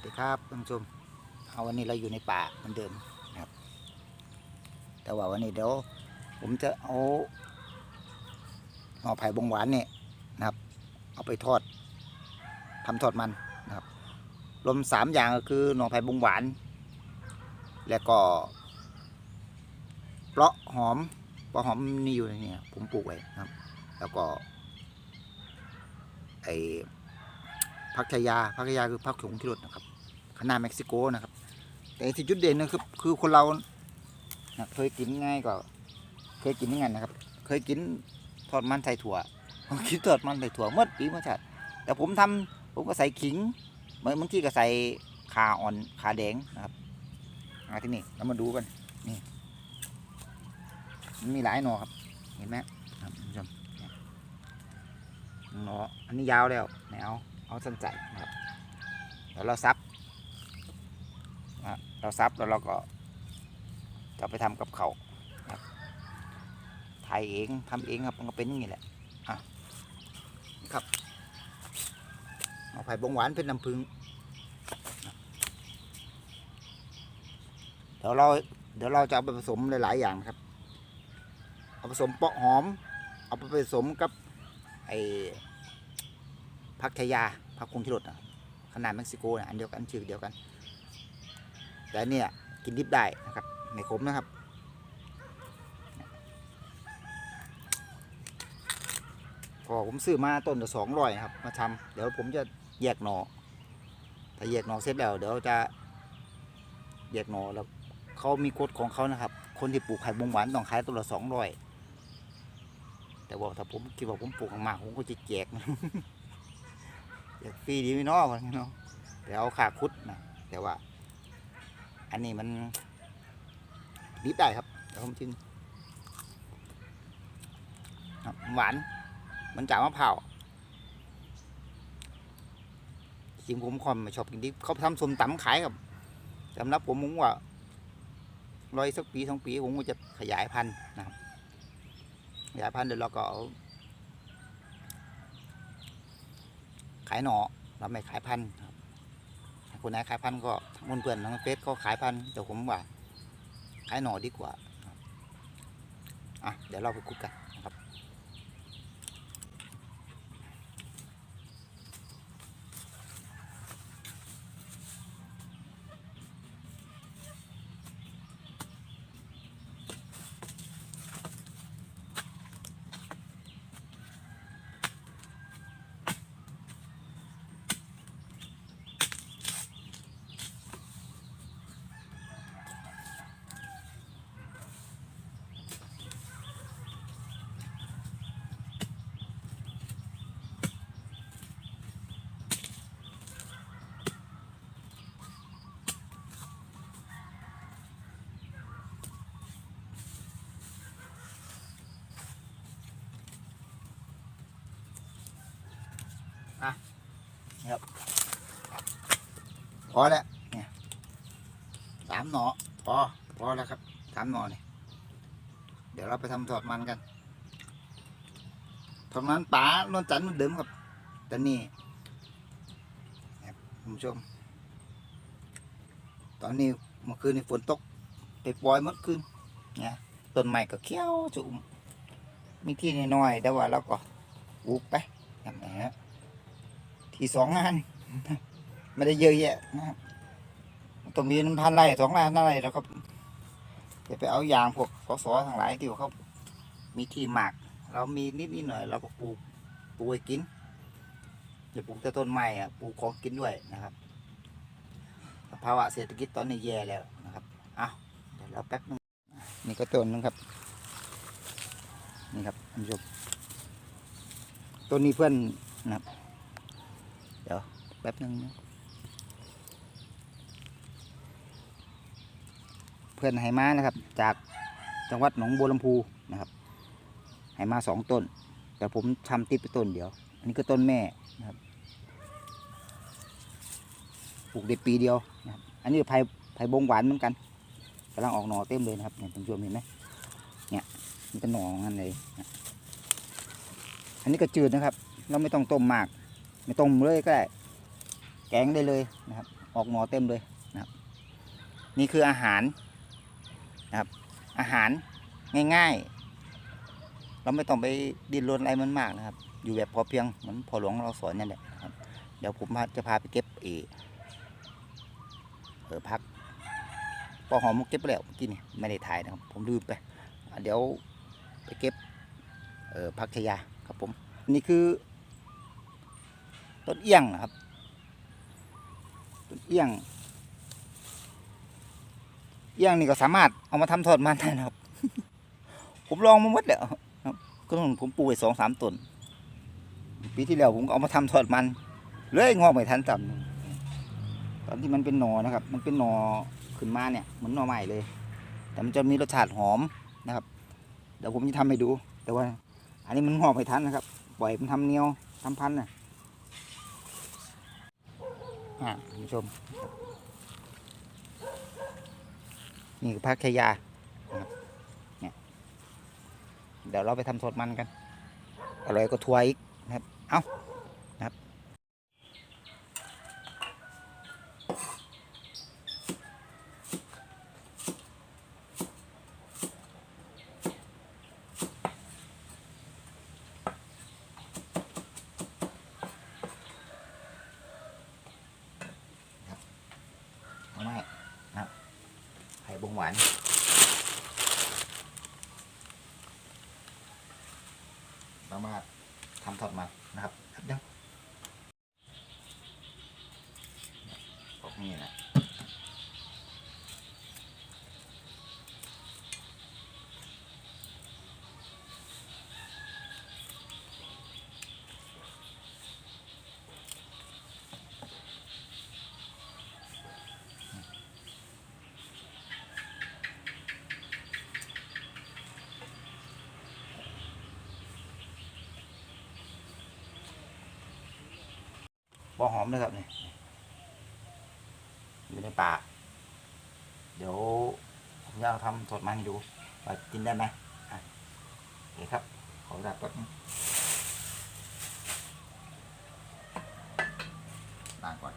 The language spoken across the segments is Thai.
วัสดีครับท่านผู้ชมเอาวันนี้เราอยู่ในป่าเหมือนเดิมนะครับ แต่ว่าวันนี้เดี๋ยวผมจะเอาหน่อไผ่บงหวานเนี่ยนะครับ เอาไปทอดทำทอดมันนะครับ รวมสามอย่างก็คือหน่อไผ่บงหวาน แล้วก็เปราะหอมเปราะหอมนี่อยู่ในนี่ครับผมปลูกไว้นะครับ แล้วก็ไอพักชายาพักชายาคือพักผงที่รสนะครับ คณะเม็กซิโกนะครับ แต่ที่จุดเด่นนะครับคือคนเรานะเคยกินง่ายก็เคยกินยังไงนะครับ เคยกินทอดมันใส่ถั่วคิดทอดมันใส่ถั่วเมื่อปีเมื่อชาติแต่ผมทำผมก็ใส่ขิงบางบางทีก็ใส่ขาอ่อนขาแดงนะครับมาที่นี่เรามาดูกันนี่มันมีหลายหน่อครับ เห็นไหมครับคุณผู้ชมเนี่ยหน่ออันนี้ยาวแล้วไหนเอาเอาสั้นใจนะครับแล้วเราซับ เราซับแล้วเราก็จะไปทำกับเขาถ่ายเองทำเองครับมันก็เป็นอย่างนี้แหละอะครับเอาไผ่บงหวานเป็นน้ำผึ้งเดี๋ยวเราเดี๋ยวเราจะเอาไปผสมหลาย ๆ อย่างครับ เอาผสมเปาะหอม เอาไปผสมกับไอ้พักชายาพักคงที่รถนะขนาดเม็กซิโกนะอันเดียวกันชื่อเดียวกัน แต่เนี่ยกินดิบได้นะครับไม่ขมนะครับพอผมซื้อมาต้นละสองร้อยครับ มาทำเดี๋ยวผมจะแยกหนอถ้าแยกหน่อเสร็จแล้วเดี๋ยวจะแยกหน่อแล้วเขามีกฎของเขานะครับ คนที่ปลูกไข่บงหวานต้องขายต้นละสองร้อยแต่ว่าถ้าผมคิดว่าผมปลูกมากผมก็จะแจกอยากฟรีดีไหมเนาะวะเนาะแต่เอาขาคุดนะแต่ว่า อันนี้มันดิบได้ครับเดี๋ยวผมชิมครับหวาน มันจากมะพร้าวจริงผมคอมไม่ชอบกินดิบเขาทำส้มตำขายครับสำหรับผมผมว่ารอยสักปีสองปีผมก็จะขยายพันธุ์นะครับ ขยายพันธุ์เดี๋ยวเราก็เอาขายหน่อเราไม่ขายพันธุ์ คนไหนขายพันก็ทั้งเพื่อนๆทางเฟซก็ขายพันแต่ผมว่าขายหน่อดีกว่าอะเดี๋ยวเราไปคุยกันนะ ครับพอแล้วเนี่ยสามหน่อพอพอแล้วครับสามหน่อเนี่ยเดี๋ยวเราไปทำทอดมันกันทอดมันป๋านวลจันทร์มือนเดิมครับแต่นี่ครับคุณผู้ชม ตอนนี้เมื่อคืนนี้ฝนตกไปปล่อยเมื่อคืนเนี่ยต้นไม้ก็เขี้ยวจุ่มมีที่น้อยๆแต่ว่าเราก็ปลูกไปอย่างนี้ ที่สองงานไม่ได้เยอะแยะนะครับต้องมีน้ำพันไร่สองล้านไร่แล้วก็จะไปเอายางพวกกสทั้งหลายที่เขามีที่หมากเรามีนิดนิดหน่อยเราก็ปลูกปลูกไว้กินอย่าปลูกแต่ต้นไม้อะปลูกของกินด้วยนะครับภาวะเศรษฐกิจตอนนี้แย่แล้วนะครับเอาเดี๋ยวเราแป๊บนึงนี่ก็ต้นนึงครับ นี่ครับท่านผู้ชมต้นนี้เพื่อนนะครับ แป๊บนึงนะเพื่อนไหมานะครับ จากจังหวัดหนองบัวลำพูนะครับไหมาสองต้น แต่ผมทำติดไปต้นเดียว อันนี้ก็ต้นแม่นะครับปลูกได้ปีเดียวนะครับอันนี้ไผ่ไผ่บงหวานเหมือนกันกำลังออกหน่อเต็มเลยนะครับเนี่ยท่านผู้ชมเห็นไหมเนี่ยมันเป็หน่องันเลยนะอันนี้ก็จืดนะครับ เราไม่ต้องต้มมาก ไม่ต้มเลยก็ได้ แกงได้เลยนะครับ ออกหนอเต็มเลยนะครับ นี่คืออาหารนะครับ อาหารง่ายๆ เราไม่ต้องไปดิ้นรนอะไรมันมากนะครับ อยู่แบบพอเพียงเหมือนพอหลวงเราสอนนั่นแหละครับ เดี๋ยวผมจะพาไปเก็บเออเออพักพอหอมเก็บไปแล้วเมื่อกี้นี่ไม่ได้ถ่ายนะครับ ผมลืมไป เดี๋ยวไปเก็บเออพักชยาครับผม นี่คือต้นเอี้ยงนะครับ เอี้ยง เอี้ยงนี่ก็สามารถเอามาทำทอดมันได้นะครับ ผมลองมาหมดแล้วครับก็ต้องผมปลูกไว้สองสามต้นปีที่แล้วผมก็เอามาทำทอดมันเลยงอกไม่ทันต่ำตอนที่มันเป็นหนอนะครับ มันเป็นหนอขึ้นมาเนี่ยเหมือนหนอใหม่เลย แต่มันจะมีรสชาติหอมนะครับ เดี๋ยวผมจะทำให้ดู แต่ว่า อันนี้มันงอกไม่ทันนะครับ ปล่อยมันทำเนียวทำพันธุ์นะ อ่าคุณผู้ชม นี่คือพักชยาเนี่ยเดี๋ยวเราไปทำสดมันกัน อร่อยก็ทัวอีกนะครับ เอานะครับ เอาไม่นะครับไข่ บงหวานเรามาทำทอดมันนะครับครับเดี๋ยวพวกนี้นะ บอหอมเลยครับนี่อยู่ในปากเดี๋ยวผมจะเอาทำสดมาให้ดูว่ากินได้ไหมโอเคครับขอรับแป๊บนึงก่อน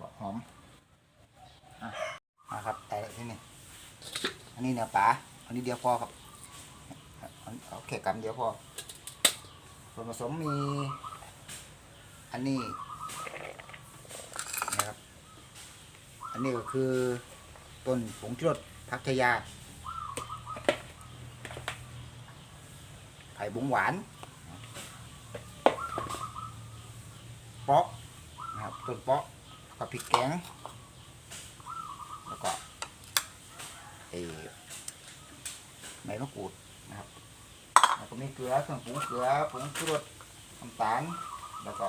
บอกหอม อะมา นี่นี่อันนี้เนื้อปลาอันนี้เดียวพอครับเอาเอาแค่กำเดียวพอส่วนผสมมีอันนี้นะครับอันนี้ก็คือต้นผงชูรสพักชยาไผ่บุ้งหวานเปาะนะครับต้นเปาะกับพริกแกง แล้วก็เออ ใบมะกรูดนะครับแล้วก็มีเกลือเครื่องปรุงเกลือผงชูรสน้ำตาลแล้วก็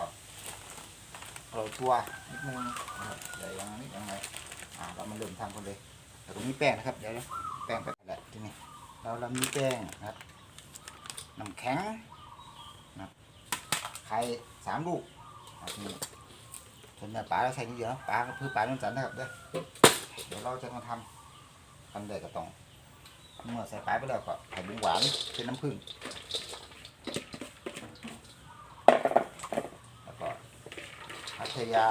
โรยตัวนิดนึงนะครับเดี๋ยวยังนิดยังไงอ่าเรามาเริ่มทำกันเลยแต่ตรงนี้แป้งนะครับเดี๋ยวแป้งไปแหละที่นี่เราเรามีแป้งนะครับน้ำแข็งนะครับไข่สามลูกนะครับนี่ส่วนใหญ่ปลาเราใช้นิดเดียวนะปลาก็เพื่อปลาน้ำจันนะครับเด้อเดี๋ยวเราจะมาทำทำเลยก็ต้อง เมื่อใส่ปลาไปแล้วก็ไข่บุ้งหวานเป็นน้ำผึ้งแล้วก็พัทยา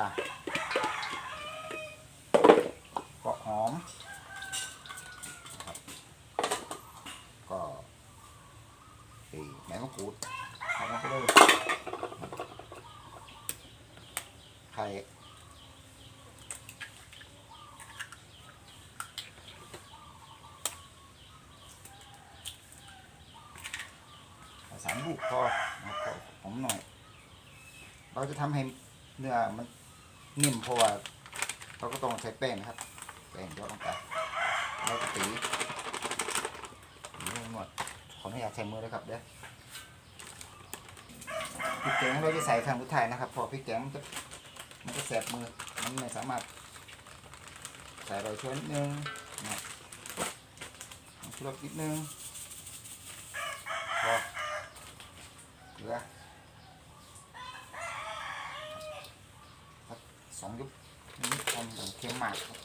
เกาะหอมก็ไอ้แมงมะกรูดเอามาไปเลยไข่ สามลูกพอนะครับพอผมหน่อย เราจะทำให้เนื้อมันนิ่มเพราะว่าเราก็ต้องใช้แป้งนะครับ แป้งเยอะลงไปเราจะตีตีหมดขออนุญาตใช้มือเลยครับเด้อริกแกงเราจะใส่ครั้งสุดท้ายนะครับ พอพริกแกงมันจะมันจะแสบมือมันไม่สามารถใส่ใบชวนนิดนึงนะครับชูรสนิดนึงพอเกลือสักสองยุบนิดทำอย่างเค็มมากครับ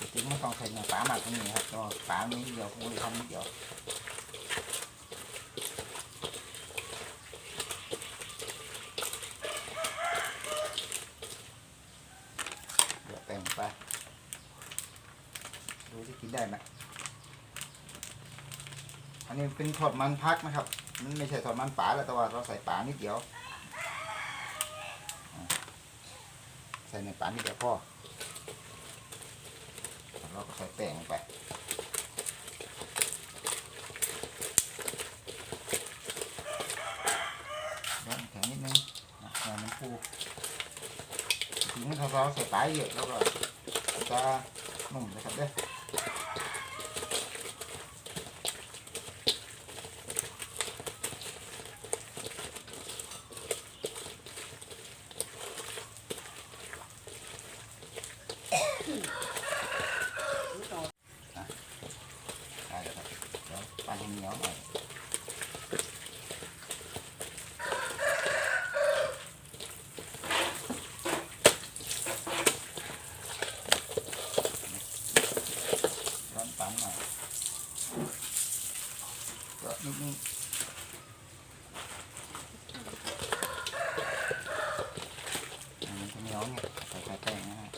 จริงๆ ไม่ต้องใส่เนื้อปลามากกว่านี้ครับก็ปลานิดเดียวผมเลยทำนิดเดียวเดี๋ยวแป้งไปดูที่กินได้ไหมอันนี้เป็นทอดมันพักนะครับ มันไม่ใช่ทอดมันป่าแล้วแต่ว่าเราใส่ป่านิดเดียว ใส่ในป่านิดเดียวพอ ใส่แป้งไปร้อนแข็งนิดนึงนะมันฟูถึงถ้าเราใส่ปลาเยอะแล้วก็จะนุ่มนะครับเด้อได้แล้วครับเดี๋ยวปั้นให้เหนียวหน่อย ร้อนปั๊มหน่อยก็นิดนึงอ่ามันจะเหนียวไงใส่ไข่แป้งนะฮะ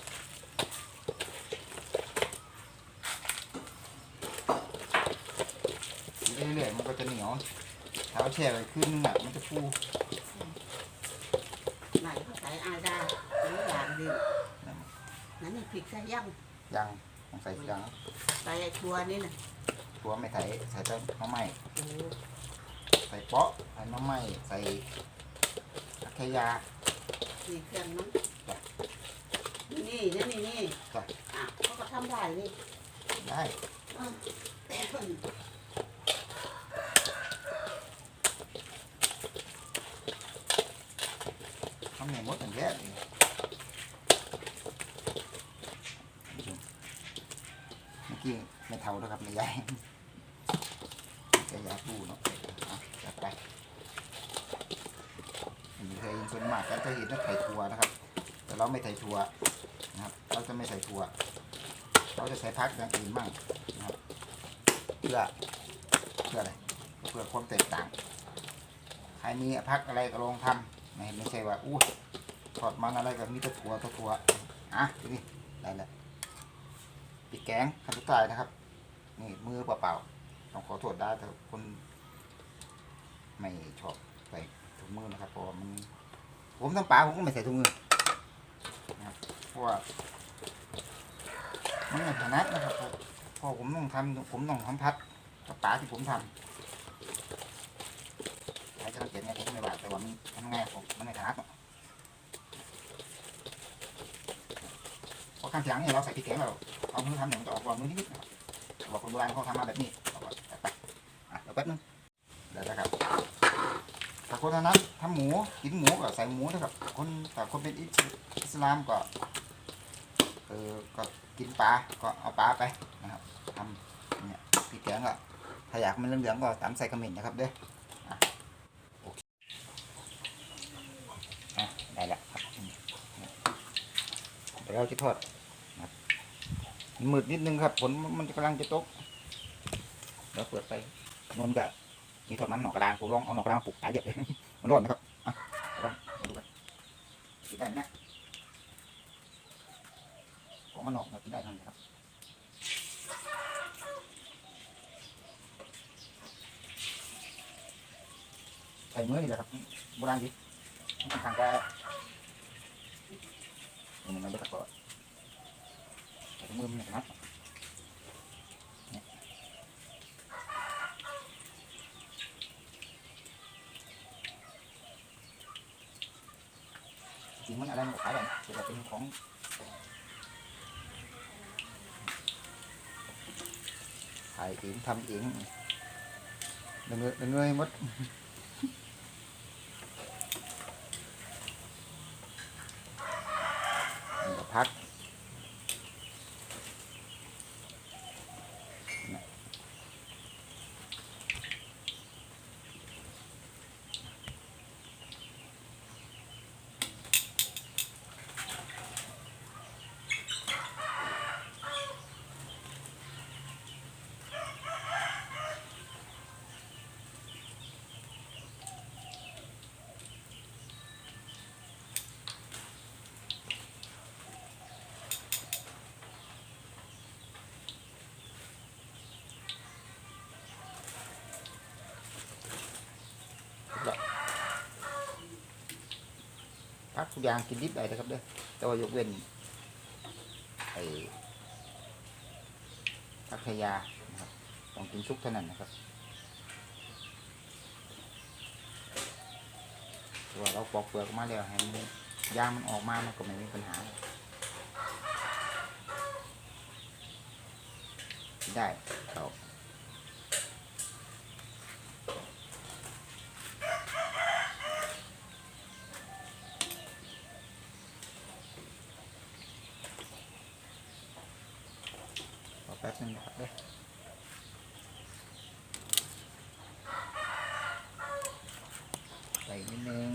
ทีเรื่อยๆมันก็จะเหนียว ถ้าเอาแช่ไว้คืนนึงอะมันจะฟูไหนก็ใส่อาดาเป็นอย่างดีนั่นนี่พริกใส่ย่างยังต้องใส่ยังใส่ไอ้ทัวนี่นะตัวไม่ใส่ใส่แต่มะไม้โอ้ใส่เปาะใส่มะไม้ใส่อัคยานี่เครื่องนั้นนี่นี่นี่นี่จ้ะอะเขาก็ทำได้นี่ได้ อะ ทำในมดอย่างแย่เลยเมื่อกี้ ไม่เท่าแล้วครับไม่ใหญ่จะยาปูเนาะอะจัดไปอันนี้เคยเห็นส่วนมากก็จะเห็นว่าไข่ถั่วนะครับ แต่เราไม่ใส่ถั่วนะครับ เราจะไม่ใส่ถั่วเราจะใส่พักอย่างอื่นบ้างนะครับเพื่อเพื่ออะไรเพื่อความแตกต่างใครมีพักอะไรก็ลองทำไม่ไม่ใช่ว่าอู้ทอดมันอะไรแบบมีแต่ถั่วแต่ถั่วอะดูนี่ได้แล้วปิดแกงขั้นสุดท้ายนะครับ นี่มือเปล่าๆต้องขอโทษได้แต่คนไม่ชอบใส่ถุงมือนะครับเพราะมันผมทำปลาผมก็ไม่ใส่ถุงมือนะครับเพราะว่ามันไม่ถนัดนะครับเพราะผมต้องทำผมต้องทำพัดกับปลาที่ผมทำใครจะสังเกตไงผมไม่ว่าแต่ว่ามันทำไงผมมันไม่ถนัดหรอกเพราะข้างทีหลังเนี่ยเราใส่พริกแกงเราเอามือทำเนี่ยมันจะออกรอนมือนิดๆนะครั บอกคนโบราณเขาทำมาแบบนี้เราก็ไปอะเดี๋ยวแป๊บนึงเดี๋ยวนะครับถ้าคนนั้นทำหมูกินหมูก็ใส่หมูนะครับคนแต่คนเป็นอิสลามก็เออก็กินปลาก็เอาปลาไปนะครับทำเนี่ยพริกแกงก็ถ้าอยากมันเหลืองๆก็ตามใส่กระเหม็นนะครับเด้ออะได้แล้วครับเดี๋ยวเราจะทอด มืดนิดนึงครับฝนมันกำลังจะตกเดี๋ยวเปิดไปนนกับมีทอดมันหนอกกระดานผมลองเอาหนอกกระดานปลูกหายเยอะเลยมันร้อนนะครับอะลองมาดูกันกินได้ไหมของมันหนอกนะกินได้ทั้งนั้ครับใส่เมื่อนี่แหละครับโบราณดีทางก็ ini nanti tak kok belum kenapa จริงมันอะไรมันขายแบบจะเป็นของถ่ายเองทำเองเงยเงยมดนี่ก็พัก พักทุกอย่างกินดิบได้นะครับเด้อแต่ว่ายกเว้นไอ้พักขยานะครับต้องกินซุปเท่านั้นนะครับเพราะว่าเราปอกเปลือกมาแล้วให้มันย่างมันออกมามันก็ไม่มีปัญหาได้เขารอ แป๊บนึงนะครับเด้อใส่นิดนึง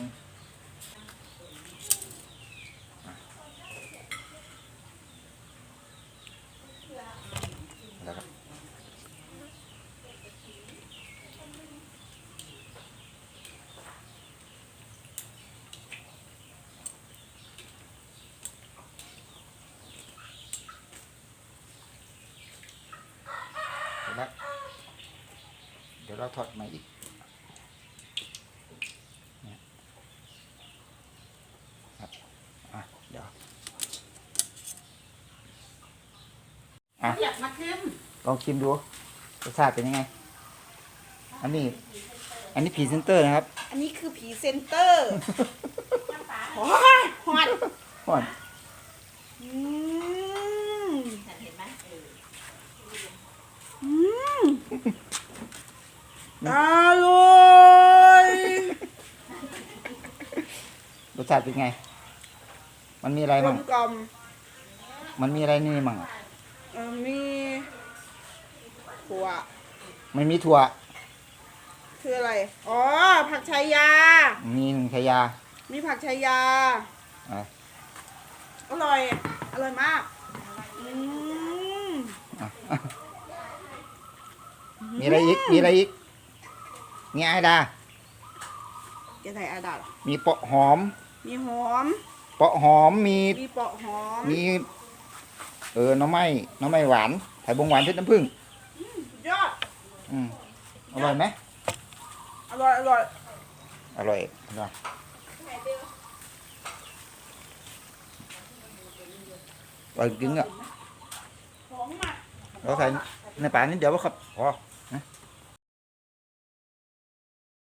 อะแล้วครับเสร็จแล้ว เดี๋ยวเราทอดมาอีกเนี่ยครับอะเดี๋ยวอะอยากมาชิมลองชิมดูรสชาติเป็นยังไง อันนี้ อันนี้พรีเซนเตอร์นะครับ อันนี้คือผีเซนเตอร์โอ้ยฮอตก่อนอืม เห็นไหมเออ อืม อร่อยรสชาติเป็นไง มันมีอะไรกลมั่งมกล่อมมันมีอะไรนี่มั่งเอ่อมีถั่วมันมีถั่ว คืออะไร อ๋อ ผักชายา มีหนึ่งชายา มีผักชายา อะ อร่อย อร่อยมาก อืม อะอะมีอะไรอีก มีอะไรอีก มีไอดาจะใส่อาดาเหรอมีเปาะหอม มีหอม เปาะหอมมี มีเปาะหอม มี เออหน้ำไม้หน้ำไม้หวานไผ่บงหวานเพชรน้ำผึ้งยอด อืมอร่อยไหมอร่อย อร่อยอร่อยอร่อยอร่อยจริงอะหอมมากเราใส่ในป่านิดเดียวก็ครับพอนะ